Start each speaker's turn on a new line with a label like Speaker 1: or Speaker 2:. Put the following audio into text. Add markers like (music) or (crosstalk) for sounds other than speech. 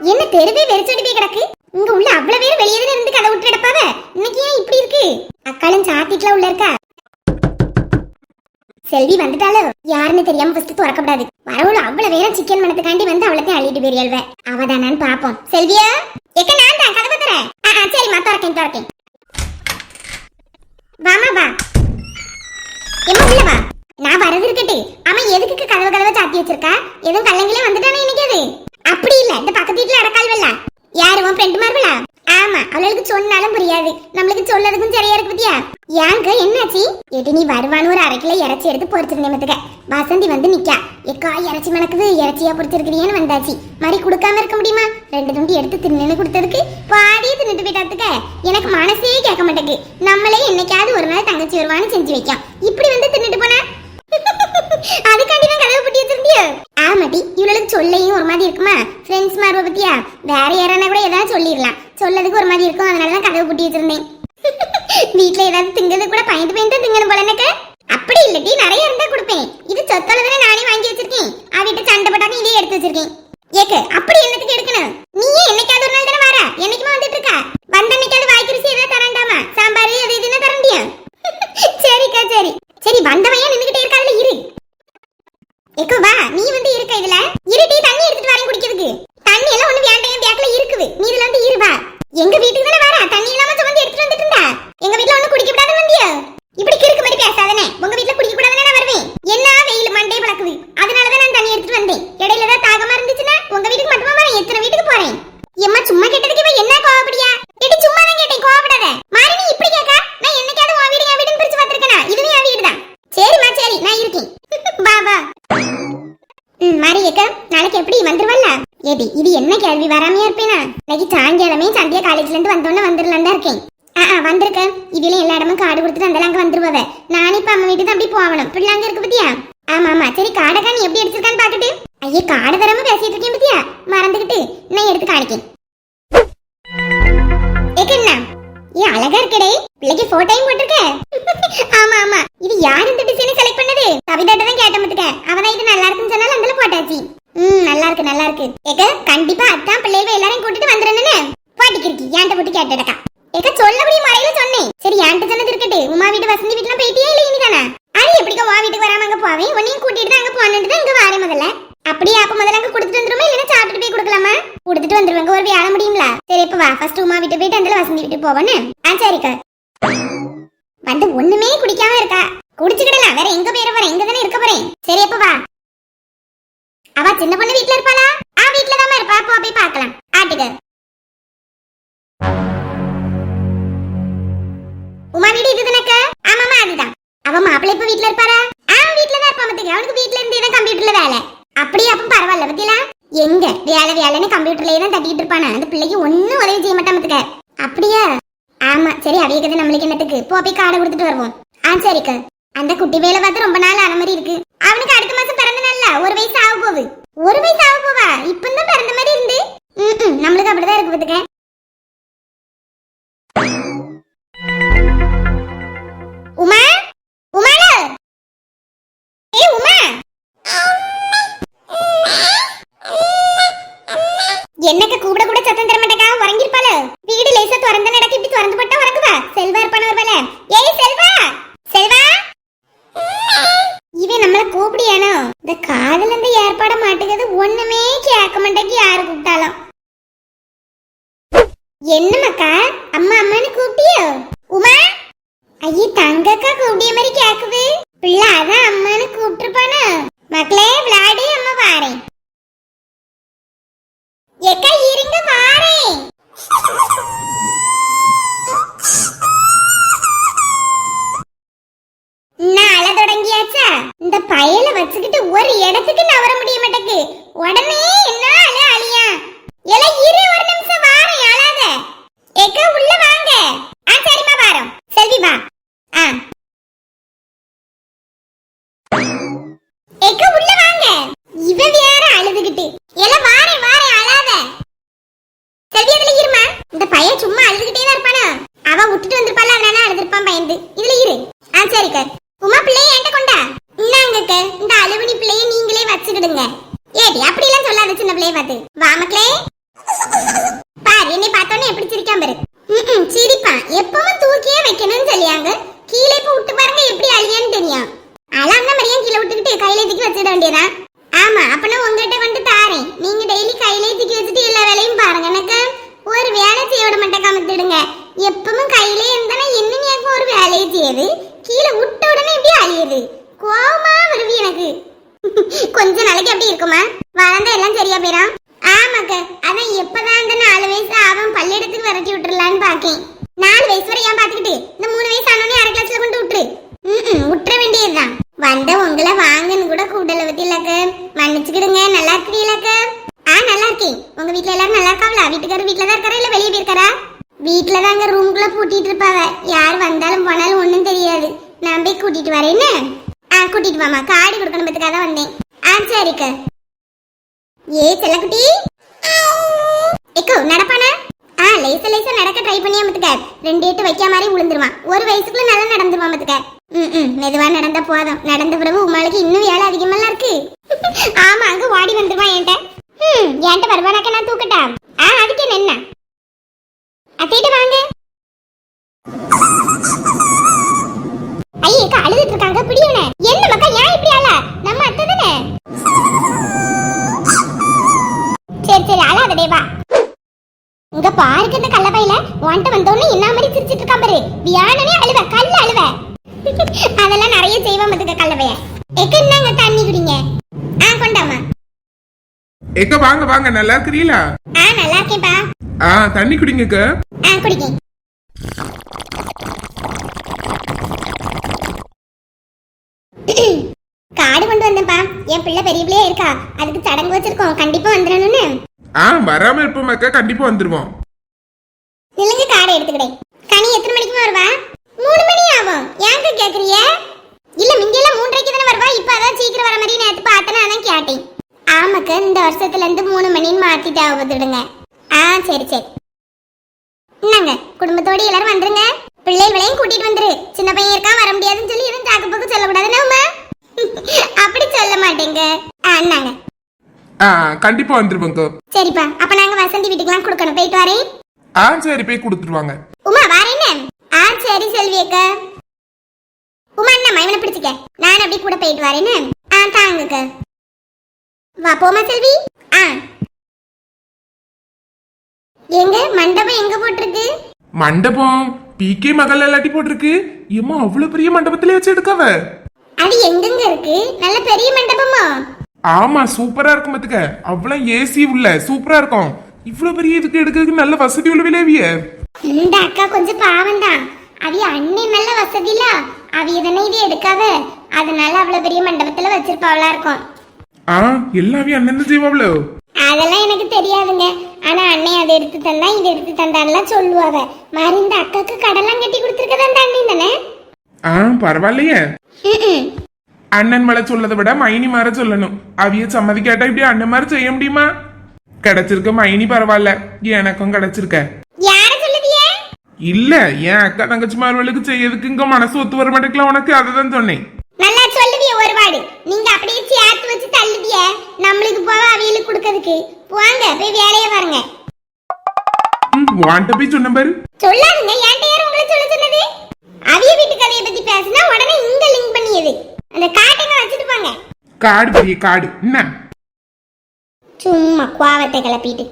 Speaker 1: என்ன தெருவே வெறிச்சோடி கிடக்கு? இங்க உள்ள அவ்வளவு பேர் வெளியே இருந்து கதை விட்டு கிடப்பாவ? இன்னைக்கு ஏன் இப்படி இருக்கு? அக்காலும் சாத்திட்டுல உள்ள இருக்கா? செல்வி வந்துட்டாலோ யாருன்னு தெரியாம ஃபர்ஸ்ட் திறக்கப்படாது வரவுல அவ்வளவு பேரும் சிக்கன் மனத்துக்காண்டி வந்து அவளத்தையும் அள்ளிட்டு போயிரியல்வ அவதானான்னு பாப்போம். செல்வியா? எக்க நான் தான் கதை தரேன் ஆ ஆ, சரிம்மா திறக்கேன் திறக்கேன். வாமா வா. எம்மா உள்ள வா. நான் வரது இருக்கட்டு. அவன் எதுக்கு கதவு கதவை சாத்தி வச்சிருக்கா? எதுவும் கல்லங்களே வந்துட்டானே இன்னைக்கு அது. அப்படி இல்ல. இந்த பக்கத்து வீட்டுல அடக்கால்வல்ல யாரு? உன் ஃப்ரெண்ட் மார்பலா? ஆமா. அவளுக்கு சொன்னாலும் புரியாது. நம்மளுக்கு சொல்லதுக்கும் சரியா இருக்கு பத்தியா? ஏங்க என்னாச்சு? எடி நீ வருவான்னு ஒரு அரை கிலோ இறைச்சி எடுத்து பொறிச்சிருந்தேன் மத்துக்க வசந்தி வந்து நிக்கா. எக்கா இறைச்சி மணக்குது. இறைச்சியா பொறிச்சிருக்கிறியான்னு வந்தாச்சு. மாதிரி கொடுக்காம இருக்க முடியுமா? ரெண்டு துண்டி எடுத்து தின்னு கொடுத்ததுக்கு பாடியே தின்னுட்டு போயிட்டாத்துக்க எனக்கு மனசே கேட்க மாட்டேங்குது. நம்மளே என்னைக்காவது ஒரு நாள் தங்கச்சி வருவான்னு செஞ்சு வைക്കാം இப்படி வந்து தின்னுட்டு போனா அதுக்காண்டி தான் கதவு பூட்டி வச்சிருந்தியோ ஆமாட்டி இவளுக்கு சொல்லையும் ஒரு மாதிரி இருக்குமா ஃப்ரெண்ட்ஸ் மார்ப பத்தியா வேற யாரானா கூட ஏதாவது சொல்லிடலாம். சொல்லதுக்கு ஒரு மாதிரி இருக்கும். அதனால தான் கதவை பூட்டி வச்சிருந்தேன். (laughs) வீட்டில் ஏதாவது திங்கிறது கூட பயந்து பயந்து திங்கணும் போல எனக்கு. அப்படி இல்லட்டி நிறைய இருந்தா கொடுப்பேன். இது சொத்தால தானே நானே வாங்கி வச்சிருக்கேன். அவகிட்ட சண்டை போட்டாங்க இதே எடுத்து வச்சிருக்கேன். ஏக்கு அப்படி என்னத்துக்கு எடுக்கணும்? நீயே என்னைக்காவது ஒரு நாள் தானே வர? என்னைக்குமா வந்துட்டு இருக்கா? வந்த அன்னைக்காவது வாய்க்குரிசி ஏதாவது தரண்டாமா? சாம்பார் அது இதுன்னு தர முடியும்? (laughs) சரிக்கா சரி. சரி வந்தவையே நின்றுகிட்டே இருக்காதுல இரு. எக்கு வா. நீ வந்து இருக்க இதுல இருட்டி தண்ணி எடுத்துட்டு வரேன் குடிக்கிறதுக்கு தண்ணி எல்லாம் ஒண்ணு வேண்டாம் என் பேக்ல இருக்குது நீ இதுல வந்து இரு வா எங்க வீட்டுக்கு தானே வர தண்ணி இல்லாம சுமந்து எடுத்துட்டு வந்துட்டு இருந்தா எங்க வீட்ல ஒண்ணு குடிக்க கூடாது வந்தியா இப்படி கிறுக்கு மாதிரி பேசாதனே உங்க வீட்ல குடிக்க கூடாதுன்னு நான் வருவேன் என்ன வெயில் மண்டே பழக்குது அதனால தான் நான் தண்ணி எடுத்துட்டு வந்தேன் இடையில ஏதாவது தாகமா இருந்துச்சுன்னா உங்க வீட்டுக்கு மட்டுமா வரேன் எத்தனை வீட்டுக்கு போறேன்? எம்மா சும்மா கேட்டதுக்கு இவ என்ன கோவப்படியா? எடி சும்மா தான் கேட்டேன் கோவப்படாத. மாறி நீ இப்படி கேட்க? நான் என்னைக்காவது உன் வீடு என் வீடுன்னு பிரிச்சு பார்த்திருக்கேனா? இதுவே என் வீடு தான் சரிம்மா சரி நான் இருக்கேன். (laughs) வா வா. ம் மாறி அக்கா நாளைக்கு எப்படி வந்துருவல்ல? ஏடி இது என்ன கேள்வி வராமையா இருப்பேனா? இன்னைக்கு சாயங்காலமே சந்தியா காலேஜ்ல இருந்து வந்தோடனே வந்துடலாம் தான் இருக்கேன். ஆ வந்திருக்கேன். இதுல எல்லா இடமும் காடு கொடுத்துட்டு அந்த பிள்ளைக்கு போட்டோயும் போட்டிருக்க? (laughs) ஆமா ஆமா. இது யார் இந்த டிசைனை செலக்ட் பண்ணது? கவிதாட்ட தான் கேட்ட மத்துக்க அவதான் இது நல்லா இருக்குன்னு சொன்னாலும் அதுல போட்டாச்சு. ம் நல்லா இருக்கு நல்லா இருக்கு. ஏக கண்டிப்பா அத்தான் பிள்ளைகள் எல்லாரையும் கூட்டிட்டு வந்துடுறேன்னு பாட்டிக்கிருக்கி ஏன்ட்ட போட்டு கேட்டடக்கா. ஏக்க சொல்லபடி மறையில சொன்னேன். சரி ஏன்ட்ட சொன்னது இருக்கட்டு. உமா வீட்டு வசந்தி வீட்டுலாம் போயிட்டே இல்ல இனிதானா அது எப்படிக்கா வா வீட்டுக்கு வராம அங்க போவேன் உன்னையும் கூட்டிட்டு தான் அங்க போனது தான் இங்க வாரேன் முதல்ல. அப்படியே அப்ப முதல்ல அங்க கொடுத்துட்டு வந்துருமா? இல்லைன்னா சாப்பிட்டுட்டு போய் கொடுக்கலாமா? கொடுத்துட்டு வந்துருவாங்க ஒரு வேலை முடியுங்களா சரி இப்ப வா. ஃபர்ஸ்ட் உமா வீட்டு போயிட்டு அந்த வசந்தி வீட்டு போவேன்னு ஆ சரிக்கா வந்து ஒண்ணுமே குடிக்காம இருக்கா குடிச்சுக்கிடலாம் வேற எங்க போயிட போறேன் எங்க தானே இருக்க போறேன் சரி அப்ப வா. அவ சின்ன பொண்ணு வீட்ல இருப்பாளா? ஆ வீட்ல தான் இருப்பா. போ போய் பார்க்கலாம். ஆட்டுக்கு. உமா வீடு இது தானக்க ஆமாமா அதுதான். அவ மாப்பிள்ளை இப்ப வீட்ல இருப்பாரா? ஆ வீட்ல தான் இருப்பா மத்துக்கு அவனுக்கு வீட்ல இருந்தே தான் கம்ப்யூட்டர்ல வேலை? அப்படியே அப்ப பரவாயில்ல பத்தியா? எங்க? வேலை வேலைன்னு கம்ப்யூட்டர்லயே தான் தட்டிட்டு இருப்பான. அந்த பிள்ளைக்கு ஒண்ணும் உதவி செய்ய மாட்டான் மத்துக்க அப்படியா? ஆமா சரி அவிய கதை நம்மளுக்கு என்னத்துக்கு? போ போய் காடை கொடுத்துட்டு வருவோம். ஆ சரிக்கா. அந்த குட்டி வேலை பார்த்து ரொம்ப நாள் ஆன மாதிரி இருக்கு. அவனுக்கு அடுத்த மாசம் பிறந்த நாள்ல ஒரு வயசு ஆக போகுது. ஒரு வயசு ஆக போவா? இப்பந்தான் பிறந்த மாதிரி இருந்து. நம்மளுக்கு அப்படிதான் இருக்கு பாத்துக்க உமா? உமால? ஏ உமா? என்னக்க கூப்பிட கூட சத்தம் தர மாட்டேக்கா? உறங்கிருப்பாள. வீடு லேசா திறந்த நடக்கு இப்படி திறந்து போட்டா உறங்குவா செல்வா இருப்பான ஒரு வேலை ஏய் செல்வா செல்வா இவன் நம்மள கூப்பிடியானோ இந்த காதல இருந்து ஏற்பாட மாட்டேங்குது ஒண்ணுமே கேட்க மாட்டேங்க யாரு கூப்பிட்டாலும் என்னமாக்கா அம்மா அம்மான்னு கூப்பிட்டியோ உமா ஐயே தங்கக்கா கூப்பிடிய மாதிரி கேக்குது. பிள்ளை அதான் அம்மான்னு கூப்பிட்டுருப்பானா. மக்களே விளையாடி அம்மா வாரேன். எக்கா இருங்க வாரேன். அழ தொடங்கியாச்சா? இந்த பயல வச்சுக்கிட்டு ஒரு இடத்துக்கு நவர முடிய மாட்டேக்கு உடனே என்ன அழ அழியா? எல்லாம் இரு ஒரு நிமிஷம் வாரேன் அழாத எக்கா உள்ள வாங்க ஆ சரிம்மா வாரோம் செல்வி வா ஆ எக்கா உள்ள வாங்க இவ வேற அழுதுகிட்டு எல வாரேன் வாரேன் அழாத செல்வி அதுல இருமா இந்த பையன் சும்மா அழுதுகிட்டே தான் இருப்பானா அவ விட்டுட்டு வந்திருப்பாள் அதனால அழுதுருப்பான் பயந்து இதுல இரு ஆ சரிக்கா உமா பிள்ளைய என்கிட்ட கொண்டா இந்தாங்கக்க இந்த அலுவணி பிள்ளைய நீங்களே வச்சுக்கிடுங்க ஏடி அப்படி எல்லாம் சொல்லாத சின்ன பிள்ளைய பார்த்து வா மக்களே பாரு என்னை பார்த்தோன்னே எப்படி சிரிக்காம பாரு ம்ம், சிரிப்பான் எப்பவும் தூக்கியே வைக்கணும்னு சொல்லியாங்க கீழே இப்ப விட்டு பாருங்க எப்படி அழியான்னு தெரியும் அழாம மரியாதை கீழே விட்டுக்கிட்டு கையில தூக்கி வச்சிட வேண்டியதான் ஆமா அப்பனா உங்ககிட்ட கொண்டு தாரேன் நீங்க டெய்லி கையிலே தூக்கி வச்சுட்டு எல்லா வேலையும் பாருங்க எனக்கு ஒரு வேலை செய்ய விட மாட்டேன் கமத்திடுங்க எப்பவும் கையிலே இருந்தா என்ன எனக்கு ஒரு வேலையை செய்யுது கீழே விட்ட உடனே எப்படி அழியுது கோவமா வருவி எனக்கு கொஞ்ச நாளைக்கு அப்படி இருக்குமா வளர்ந்தா எல்லாம் சரியா போயிடும் ஆமாக்க அதான் எப்பதான் அந்த நாலு வயசு அவன் பள்ளியிடத்துக்கு விரட்டி விட்டுறலான்னு பாக்கேன் நாலு வயசு வரை ஏன் பாத்துக்கிட்டு இந்த மூணு வயசு ஆனோடனே அரை கிளாஸ்ல கொண்டு விட்டுரு. ம் விட்டுற வேண்டியதுதான். வந்த உங்களை வாங்கன்னு கூட கூடல இல்லக்க மன்னிச்சுக்கிடுங்க நல்லா இருக்கிறீங்களாக்க ஆ நல்லா இருக்கேன். உங்க வீட்டுல எல்லாரும் நல்லா இருக்காங்களா வீட்டுக்காரர் வீட்டுல தான் இருக்காரா? இல்ல வெளியே போயிருக்காரா? வீட்டுல தாங்க ரூம்குள்ள பூட்டிட்டு இருப்பாவ. யார் வந்தாலும் போனாலும் ஒண்ணும் தெரியாது. நான் போய் கூட்டிட்டு வரேன்னு ஆ கூட்டிட்டு வாமா காடு கொடுக்கணும் பத்துக்காக தான் வந்தேன். ஆ சரிக்க. ஏ செல்லக்குட்டி. எக்கோ நடப்பானா? லேச லேசா நடக்க ட்ரை பண்ணியா மத்துக்க? ரெண்டு எட்டு வைக்க மாதிரி விழுந்துருவான் ஒரு வயசுக்குள்ள நல்லா நடந்துருவான் மத்துக்க. ம் ம் மெதுவா நடந்தா போதும். நடந்த பிறகு உமாளுக்கு இன்னும் வேலை அதிகமெல்லாம் இருக்கு. (laughs) ஆமா அங்க ஓடி வந்துருவான் என்கிட்ட. ம் என்கிட்ட வருவானாக்க நான் தூக்கட்டா? ஆ அதுக்கு என்ன என்ன? வாங்க. ஐயக்கா அழுதுட்டு இருக்காங்க பிடியோனே என்ன மக்கா ஏன் இப்படி ஆள நம்ம அத்தை தானே? சரி சரி அழாதடே வா. இங்க பாருக்கு இந்த கள்ளப்பையில. உன்கிட்ட வந்தோடனே என்ன மாதிரி சிரிச்சிட்டு இருக்கான் பாரு. வியானனே அழுவ கல்ல அழுவ. (laughs) அதெல்லாம் நிறைய செய்வோம் அதுக்கு கள்ளப்பைய. எக்க என்னங்க தண்ணி குடிங்க? ஆ கொண்டாமா
Speaker 2: எக்க வாங்க வாங்க. நல்லா இருக்கிறீங்களா?
Speaker 1: ஆ நல்லா இருக்கேன்ப்பா.
Speaker 2: ஆ தண்ணி குடிங்கக்க
Speaker 1: ஆ குடிங்க. (clears throat) காடு கொண்டு வந்தேன்ப்பா. என் பிள்ளை பெரிய பிள்ளையா இருக்கா. அதுக்கு சடங்கு வச்சிருக்கோம். கண்டிப்பா வந்துடணும்னு.
Speaker 2: ஆ வராம இருப்போமாக்கா கண்டிப்பா வந்துருவோம்.
Speaker 1: நிலுங்க காடை எடுத்துக்கிட்டேன் கனி எத்தனை மணிக்கு வருவா? மூணு மணி ஆகும். ஏங்க கேக்குறிய இல்ல மிங்கெல்லாம் மூன்றரைக்கு தானே வருவா? இப்ப அதான் சீக்கிரம் வர மாதிரி நேத்து பார்த்தேன் அதான் கேட்டேன். ஆமாக்க இந்த வருஷத்துல இருந்து மூணு மணின்னு மாத்திட்டு ஆகுதுடுங்க ஆ சரி சரி. என்னங்க குடும்பத்தோட எல்லாரும் வந்துருங்க? பிள்ளைகளையும் கூட்டிட்டு வந்துரு. சின்ன பையன் இருக்கான் வர முடியாதுன்னு சொல்லி எதுவும் தாக்கு போக்கு சொல்லக்கூடாது நம்ம (laughs) அப்படி சொல்ல மாட்டேங்க. ஆ என்னங்க?
Speaker 2: ஆ கண்டிப்பா வந்துருவோங்க
Speaker 1: சரிப்பா. அப்ப நாங்க வசந்தி வீட்டுக்கெல்லாம் கொடுக்கணும். போயிட்டு வரேன்
Speaker 2: ஆ சரி போய் கொடுத்துருவாங்க
Speaker 1: உமா வரேன்னு ஆ சரி செல்வி அக்கா. உமா அண்ணா இவனை பிடிச்சிக்க? நான் அப்படியே கூட போயிட்டு வரேன்னு ஆ தாங்கக்க வா போமா செல்வி. ஆ. எங்க? மண்டபம் எங்க போட்டிருக்கு?
Speaker 2: மண்டபம் பிகே மகள் எல்லாட்டி போட்டிருக்கு. ஏம்மா அவ்வளவு பெரிய மண்டபத்திலே வச்சு எடுக்கவ?
Speaker 1: அது எங்கெங்க இருக்கு? நல்ல பெரிய மண்டபமா?
Speaker 2: ஆமா சூப்பரா இருக்கும் பாத்துக்க. அவ்வளவு ஏசி உள்ள சூப்பரா இருக்கும். இவ்வளவு பெரிய இதுக்கு எடுக்கிறதுக்கு நல்ல வசதி உள்ள விளைவிய
Speaker 1: இந்த அக்கா கொஞ்சம் பாவம் தான். அவிய அண்ணன் நல்ல வசதி இல்ல? அவிய தானே இது எடுக்காத? அதனால அவ்வளவு பெரிய மண்டபத்துல வச்சிருப்பாவளா இருக்கும்.
Speaker 2: ஆ எல்லாமே அண்ணன் செய்வாவ்ளோ?
Speaker 1: அதெல்லாம் எனக்கு தெரியாதுங்க. ஆனா அண்ணன் அதை எடுத்து தந்தா இதை எடுத்து தந்தான்லாம் சொல்லுவாவ. மாதிரி இந்த அக்காக்கு கடலாம் கட்டி கொடுத்துருக்கதா அந்த அண்ணன் தானே?
Speaker 2: ஆ பரவாயில்லையே. அண்ணன் மேல சொல்லதை விட மைனி மாற சொல்லணும். அவிய சம்மதி கேட்டா இப்படி அண்ணன் மாதிரி செய்ய முடியுமா? கிடைச்சிருக்க மைனி பரவாயில்ல. எனக்கும் கிடைச்சிருக்க.
Speaker 1: யார சொல்லுதிய?
Speaker 2: இல்ல என் அக்கா தங்கச்சி மார்களுக்கு செய்யறதுக்கு இங்க மனசு ஒத்து வர மாட்டேங்கல உனக்கு அதுதான் சொன்னேன்.
Speaker 1: நல்லா சொல்லுவிய ஒரு வாடு. நீங்க அப்படியே சேர்த்து வச்சு தள்ளுவிய நம்மளுக்கு போக அவியலுக்கு கொடுக்கறதுக்கு. வாங்க போய் வேலையை பாருங்க.
Speaker 2: உன்கிட்ட போய் சொன்ன பாரு.
Speaker 1: சொல்லாதுங்க என்கிட்ட யார் உங்களை சொல்ல சொன்னது? அவிய வீட்டு கதையை பத்தி பேசினா உடனே இங்க லிங்க் பண்ணியது அந்த காட்டுங்க வச்சுட்டு போங்க.
Speaker 2: காடு பெரிய காடு. என்ன?
Speaker 1: சும்மா கோவத்தை கிளப்பிட்டு.